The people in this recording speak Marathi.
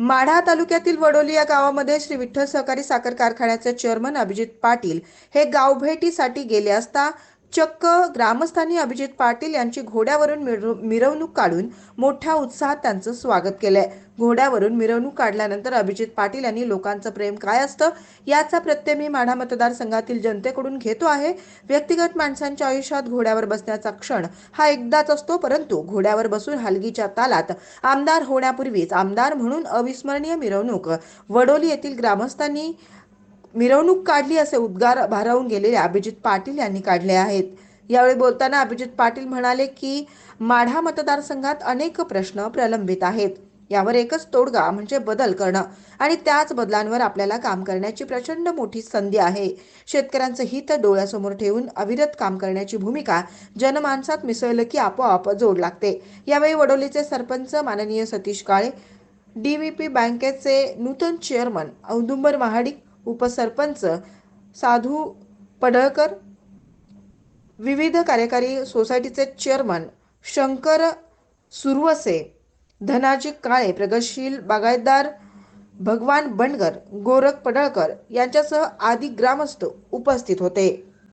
माढा तालुक्यातील वडोली या गावामध्ये श्री विठ्ठल सहकारी साखर कारखान्याचे चेअरमन अभिजित पाटील हे गावभेटीसाठी गेले असता चक्क ग्रामस्थांनी अभिजित पाटील यांची घोड्यावरून मिरवणूक काढून मोठ्या उत्साहात त्यांचं स्वागत केलंय. घोड्यावरून मिरवणूक काढल्यानंतर अभिजित पाटील यांनी लोकांचं प्रेम काय असतं याचा प्रत्यय मी माढा मतदारसंघातील जनतेकडून घेतो आहे. व्यक्तिगत माणसांच्या आयुष्यात घोड्यावर बसण्याचा क्षण हा एकदाच असतो परंतु घोड्यावर बसून हलगीच्या तालात आमदार होण्यापूर्वीच आमदार म्हणून अविस्मरणीय मिरवणूक वडोली येथील ग्रामस्थांनी मिरवणूक काढली असे उद्गार भारावून गेलेले अभिजित पाटील यांनी काढले आहेत. यावेळी बोलताना अभिजित पाटील म्हणाले की माढा मतदारसंघात अनेक प्रश्न प्रलंबित आहेत. यावर एकच तोडगा म्हणजे बदल करणं आणि त्याच बदलांवर आपल्याला काम करण्याची प्रचंड मोठी संधी आहे. शेतकऱ्यांचं हित डोळ्यासमोर ठेवून अविरत काम करण्याची भूमिका जनमानसात मिसळलं की आपोआप जोड लागते. यावेळी वडोलीचे सरपंच माननीय Satish Kale D V P बँकेचे नूतन चेअरमन औदुंबर महाडिक उपसरपंच साधू पडळकर विविध कार्यकारी सोसायटीचे चेअरमन शंकर सुरवसे धनाजी काळे प्रगतशील बागायतदार भगवान बंडगर गोरख पडळकर यांच्यासह आदी ग्रामस्थ उपस्थित होते.